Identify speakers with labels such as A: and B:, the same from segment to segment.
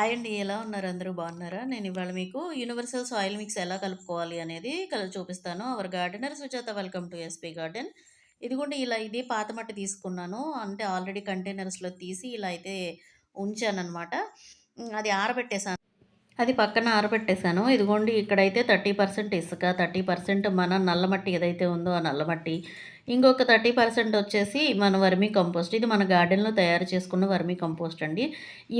A: Hi అండి ఎలా ఉన్నారు? అందరూ బాగున్నారా? నేను ఇవాళ మీకు యూనివర్సల్ సాయిల్ మిక్స్ ఎలా కలుపుకోవాలి అనేది కల చూపిస్తాను. Our gardener Sujatha welcome to S P garden. ఇదిగోండి ఇలా ఇది పాత మట్టి తీసుకున్నాను. అంటే ఆల్రెడీ కంటైనర్స్లో తీసి ఇలా అయితే ఉంచానమాట అది ఆరబెట్టేశాను. అది పక్కన ఆరబెట్టేశాను. ఇదిగోండి ఇక్కడైతే థర్టీ పర్సెంట్ ఇసుక థర్టీ పర్సెంట్ మన నల్లమట్టి ఏదైతే ఉందో ఆ నల్లమట్టి ఇంకొక థర్టీ పర్సెంట్ వచ్చేసి మన వర్మీ కంపోస్ట్. ఇది మన గార్డెన్లో తయారు చేసుకున్న వర్మీ కంపోస్ట్ అండి.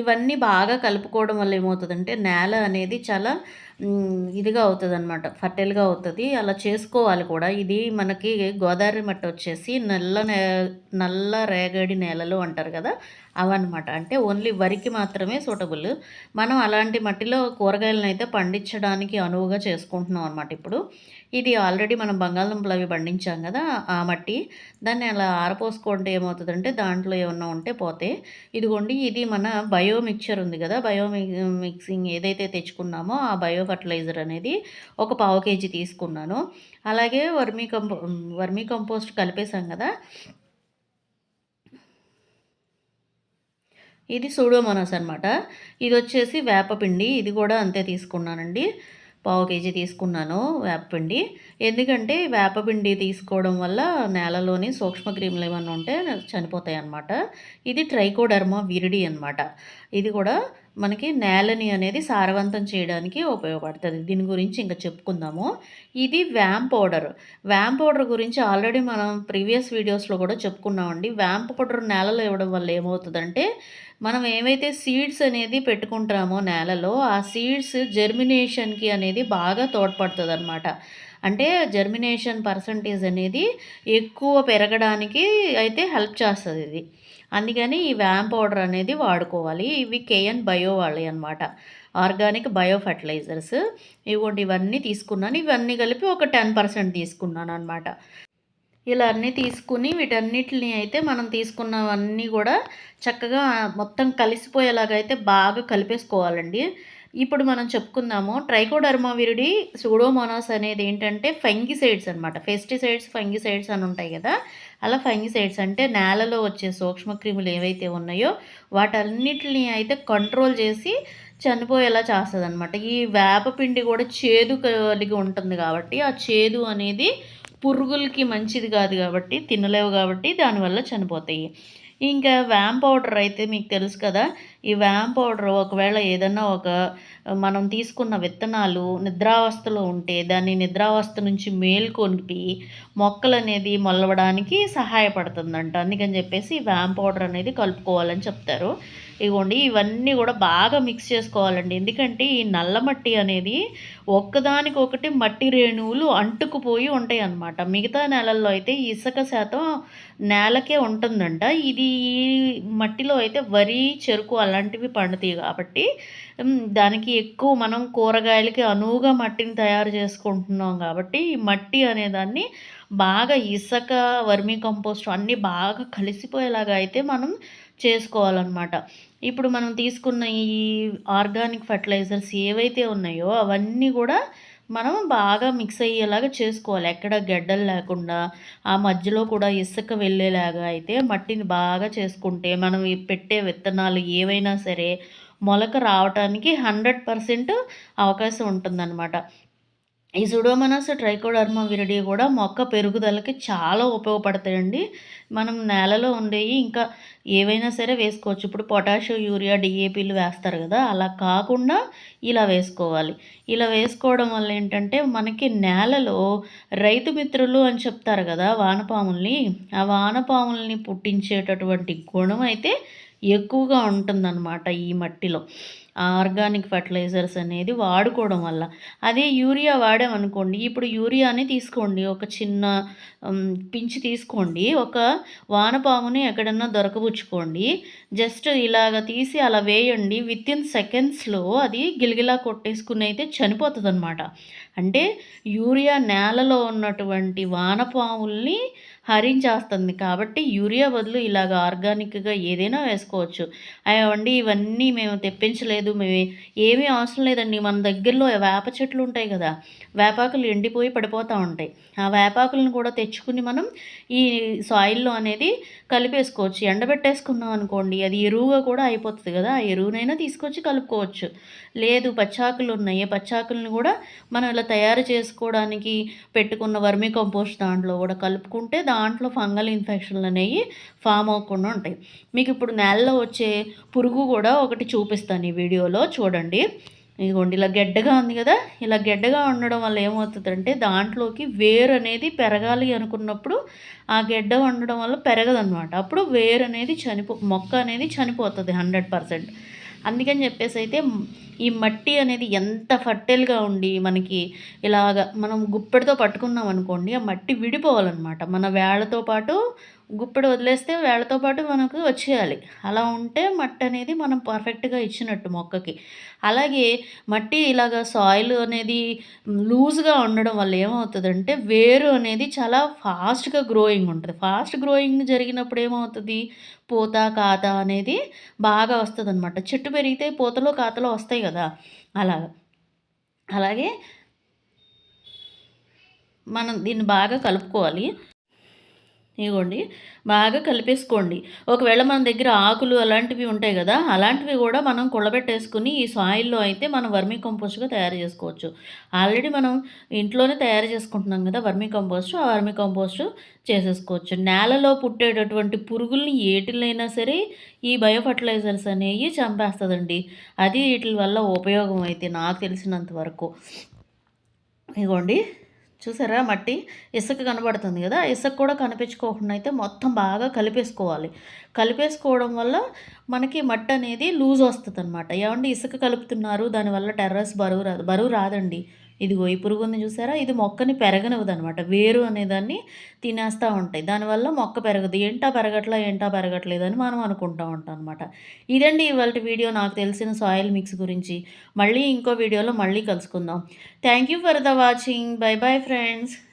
A: ఇవన్నీ బాగా కలుపుకోవడం వల్ల ఏమవుతుందంటే నేల అనేది చాలా ఇదిగా అవుతుంది అనమాట ఫర్టైల్గా అవుతుంది. అలా చేసుకోవాలి కూడా. ఇది మనకి గోదావరి మట్టి వచ్చేసి నల్ల నే నల్ల రేగడి నేలలు అంటారు కదా అవన్నమాట. అంటే ఓన్లీ వరికి మాత్రమే సూటబుల్. మనం అలాంటి మట్టిలో కూరగాయలను అయితే పండించడానికి అనువుగా చేసుకుంటున్నాం అనమాట ఇప్పుడు. ఇది ఆల్రెడీ మనం బంగాళదుంపలు అవి పండించాం కదా ఆ మట్టి దాన్ని అలా ఆరపోసుకుంటే ఏమవుతుందంటే దాంట్లో ఏమన్నా ఉంటే పోతే ఇదిగోండి ఇది మన బయో మిక్చర్ ఉంది కదా బయో మిక్సింగ్ ఏదైతే తెచ్చుకున్నామో ఆ బయో ఫర్టిలైజర్ అనేది ఒక పావు కేజీ తీసుకున్నాను. అలాగే వర్మీ కంపో వర్మీ కంపోస్ట్ కలిపేసాం కదా. ఇది సూడోమోనాస్ అనమాట ఇది వచ్చేసి వేపపిండి ఇది కూడా అంతే తీసుకున్నానండి. పావు కేజీ తీసుకున్నాను వేపపిండి ఎందుకంటే వేపపిండి తీసుకోవడం వల్ల నేలలోని సూక్ష్మక్రిములు ఏమైనా ఉంటే చనిపోతాయి అన్నమాట ఇది ట్రైకోడర్మా విరిడి అనమాట ఇది కూడా మనకి నేలని అనేది సారవంతం చేయడానికి ఉపయోగపడుతుంది. దీని గురించి ఇంకా చెప్పుకుందాము. ఇది వ్యాంప్ పౌడర్. వ్యాంప్ పౌడర్ గురించి ఆల్రెడీ మనం ప్రీవియస్ వీడియోస్లో కూడా చెప్పుకున్నామండి. వ్యాంప్ పౌడర్ నేలలో ఇవ్వడం వల్ల ఏమవుతుందంటే మనం ఏవైతే సీడ్స్ అనేది పెట్టుకుంటామో నేలలో ఆ సీడ్స్ జెర్మినేషన్కి అనేది బాగా తోడ్పడుతుంది అనమాట అంటే జర్మినేషన్ పర్సంటేజ్ అనేది ఎక్కువ పెరగడానికి అయితే హెల్ప్ చేస్తుంది ఇది. అందుకని ఈ వ్యామ్ పౌడర్ అనేది వాడుకోవాలి. ఇవి కేఎన్ బయో వాళ్ళే అనమాట ఆర్గానిక్ బయో ఫర్టిలైజర్స్ ఇవ్వండి ఇవన్నీ తీసుకున్నాను. ఇవన్నీ కలిపి ఒక టెన్ పర్సెంట్ తీసుకున్నాను అనమాట ఇలా అన్నీ తీసుకుని వీటన్నిటిని అయితే మనం తీసుకున్నవన్నీ కూడా చక్కగా మొత్తం కలిసిపోయేలాగా అయితే బాగా కలిపేసుకోవాలండి. ఇప్పుడు మనం చెప్పుకుందాము. ట్రైకోడర్మా విరిడి సూడోమోనాస్ అనేది ఏంటంటే ఫంగిసైడ్స్ అనమాట ఫెస్టిసైడ్స్ ఫంగిసైడ్స్ అని ఉంటాయి కదా. అలా ఫంగిసైడ్స్ అంటే నేలలో వచ్చే సూక్ష్మక్రిములు ఏవైతే ఉన్నాయో వాటన్నిటిని అయితే కంట్రోల్ చేసి చనిపోయేలా చేస్తుంది అనమాట ఈ వేపపిండి కూడా చేదు కలిగి ఉంటుంది కాబట్టి ఆ చేదు అనేది పురుగులకి మంచిది కాదు కాబట్టి తినలేవు కాబట్టి దానివల్ల చనిపోతాయి. ఇంకా వ్యామ్ పౌడర్ అయితే మీకు తెలుసు కదా ఈ వ్యామ్ పౌడర్ ఒకవేళ ఏదన్నా ఒక మనం తీసుకున్న విత్తనాలు నిద్రావస్థలో ఉంటే దాన్ని నిద్రావస్థ నుంచి మేల్కొనిపి మొక్కలు అనేది మొలవడానికి సహాయపడుతుందంట. అందుకని చెప్పేసి వ్యామ్ పౌడర్ అనేది కలుపుకోవాలని చెప్తారు. ఇగోండి ఇవన్నీ కూడా బాగా మిక్స్ చేసుకోవాలండి. ఎందుకంటే ఈ నల్ల మట్టి అనేది ఒక్కదానికొకటి మట్టి రేణువులు అంటుకుపోయి ఉంటాయి అన్నమాట మిగతా నేలల్లో అయితే ఇసుక శాతం నేలకే ఉంటుందంట. ఇది ఈ మట్టిలో అయితే వరి చెరుకు అలాంటివి పండుతాయి కాబట్టి దానికి ఎక్కువ మనం కూరగాయలకి అనువుగా మట్టిని తయారు చేసుకుంటున్నాం కాబట్టి ఈ మట్టి అనేదాన్ని బాగా ఇసుక వర్మీ కంపోస్ట్ అన్నీ బాగా కలిసిపోయేలాగా అయితే మనం చేసుకోవాలన్నమాట. ఇప్పుడు మనం తీసుకున్న ఈ ఆర్గానిక్ ఫర్టిలైజర్స్ ఏవైతే ఉన్నాయో అవన్నీ కూడా మనం బాగా మిక్స్ అయ్యేలాగా చేసుకోవాలి. ఎక్కడ గడ్డలు లేకుండా ఆ మధ్యలో కూడా ఇసుక వెళ్ళేలాగా అయితే మట్టిని బాగా చేసుకుంటే మనం పెట్టే విత్తనాలు ఏవైనా సరే మొలక రావటానికి హండ్రెడ్ పర్సెంట్ అవకాశం ఉంటుందన్నమాట. ఈ సుడోమనస్ ట్రైకోడర్మా విరిడి కూడా మొక్క పెరుగుదలకి చాలా ఉపయోగపడతాయండి. మనం నేలలో ఉండేవి ఇంకా ఏవైనా సరే వేసుకోవచ్చు. ఇప్పుడు పొటాషియం యూరియా డిఏపీలు వేస్తారు కదా అలా కాకుండా ఇలా వేసుకోవాలి. ఇలా వేసుకోవడం వల్ల ఏంటంటే మనకి నేలలో రైతు మిత్రులు అని చెప్తారు కదా వానపాముల్ని ఆ వానపాముల్ని పుట్టించేటటువంటి గుణం అయితే ఎక్కువగా ఉంటుందన్నమాట ఈ మట్టిలో. ఆర్గానిక్ ఫర్టిలైజర్స్ అనేది వాడుకోవడం వల్ల. అదే యూరియా వాడామనుకోండి ఇప్పుడు యూరియాని తీసుకోండి ఒక చిన్న పించి తీసుకోండి ఒక వానపాముని ఎక్కడన్నా దొరకబుచ్చుకోండి జస్ట్ ఇలాగ తీసి అలా వేయండి విత్ ఇన్ సెకండ్స్లో అది గిలిగిలా కొట్టేసుకుని అయితే చనిపోతుంది అనమాట అంటే యూరియా నేలలో ఉన్నటువంటి వానపాముల్ని హరించేస్తుంది. కాబట్టి యూరియా బదులు ఇలాగ ఆర్గానిక్గా ఏదైనా వేసుకోవచ్చు. అవండి ఇవన్నీ మేము తెప్పించలేదు. మేము ఏమీ అవసరం లేదండి. మన దగ్గరలో వేప చెట్లు ఉంటాయి కదా వేపాకులు ఎండిపోయి పడిపోతూ ఉంటాయి. ఆ వేపాకులను కూడా తెచ్చుకుని మనం ఈ సాయిల్లో అనేది కలిపేసుకోవచ్చు. ఎండబెట్టేసుకున్నాం అనుకోండి అది ఎరువుగా కూడా అయిపోతుంది కదా ఆ ఎరువునైనా తీసుకొచ్చి కలుపుకోవచ్చు. లేదు పచ్చాకులు ఉన్నాయి. పచ్చాకులను కూడా మనం ఇలా తయారు చేసుకోవడానికి పెట్టుకున్న వర్మి కంపోస్ట్ దాంట్లో కూడా కలుపుకుంటే దా దాంట్లో ఫంగల్ ఇన్ఫెక్షన్లు అనేవి ఫామ్ అవ్వకుండా ఉంటాయి. మీకు ఇప్పుడు నేలలో వచ్చే పురుగు కూడా ఒకటి చూపిస్తాను ఈ వీడియోలో చూడండి. ఇదిగోండి ఇలా గెడ్డగా ఉంది కదా ఇలా గెడ్డగా ఉండడం వల్ల ఏమవుతుందంటే దాంట్లోకి వేరు అనేది పెరగాలి అనుకున్నప్పుడు ఆ గెడ్డ ఉండడం వల్ల పెరగదనమాట అప్పుడు వేరు అనేది చనిపో మొక్క అనేది చనిపోతుంది హండ్రెడ్ పర్సెంట్. అందుకని చెప్పేసి అయితే ఈ మట్టి అనేది ఎంత ఫర్టైల్గా ఉండి మనకి ఇలాగ మనం గుప్పెడితో పట్టుకున్నాం అనుకోండి ఆ మట్టి విడిపోవాలన్నమాట. మన వేళ్ళతో పాటు గుప్పెడు వదిలేస్తే వేళ్ళతో పాటు మనకు వచ్చేయాలి. అలా ఉంటే మట్టి అనేది మనం పర్ఫెక్ట్గా ఇచ్చినట్టు మొక్కకి. అలాగే మట్టి ఇలాగ సాయిల్ అనేది లూజ్గా ఉండడం వల్ల ఏమవుతుందంటే వేరు అనేది చాలా ఫాస్ట్గా గ్రోయింగ్ ఉంటుంది. ఫాస్ట్ గ్రోయింగ్ జరిగినప్పుడు ఏమవుతుంది? పూత కాత అనేది బాగా వస్తుంది అనమాట చెట్టు పెరిగితే పూతలో కాతలో వస్తాయి కదా. అలా. అలాగే మనం దీన్ని బాగా కలుపుకోవాలి. ఇదిగోండి బాగా కలిపేసుకోండి. ఒకవేళ మన దగ్గర ఆకులు అలాంటివి ఉంటాయి కదా అలాంటివి కూడా మనం కుళ్ళబెట్టేసుకుని ఈ సాయిల్లో అయితే మనం వర్మీ కంపోస్ట్గా తయారు చేసుకోవచ్చు. ఆల్రెడీ మనం ఇంట్లోనే తయారు చేసుకుంటున్నాం కదా వర్మీ కంపోస్ట్ ఆ వర్మీ కంపోస్ట్ చేసేసుకోవచ్చు. నేలలో పుట్టేటటువంటి పురుగుల్ని ఏటిలైనా సరే ఈ బయో ఫర్టిలైజర్స్ అనేవి చంపేస్తుందండి. అది వీటి వల్ల ఉపయోగం అయితే నాకు తెలిసినంత వరకు. ఇగోండి చూసారా? మట్టి ఇసుక కనబడుతుంది కదా? ఇసుక కూడా కనిపించుకోకుండా అయితే మొత్తం బాగా కలిపేసుకోవాలి. కలిపేసుకోవడం వల్ల మనకి మట్టి అనేది లూజ్ వస్తుంది అనమాట ఏమంటే ఇసుక కలుపుతున్నారు దానివల్ల టెర్రస్ బరువు రాదు బరువు రాదండి. ఇదిగో ఈ పురుగు ఉంది చూసారా? ఇది మొక్కని పెరగనివ్వదు అనమాట వేరు అనేదాన్ని తినేస్తూ ఉంటాయి. దానివల్ల మొక్క పెరగదు. ఏంటా పెరగట్లా ఏంటా పెరగట్లేదని మనం అనుకుంటూ ఉంటాం అనమాట ఇదండి ఇవాళ వీడియో. నాకు తెలిసిన సాయిల్ మిక్స్ గురించి. మళ్ళీ ఇంకో వీడియోలో మళ్ళీ కలుసుకుందాం. Thank you for the watching. Bye bye friends.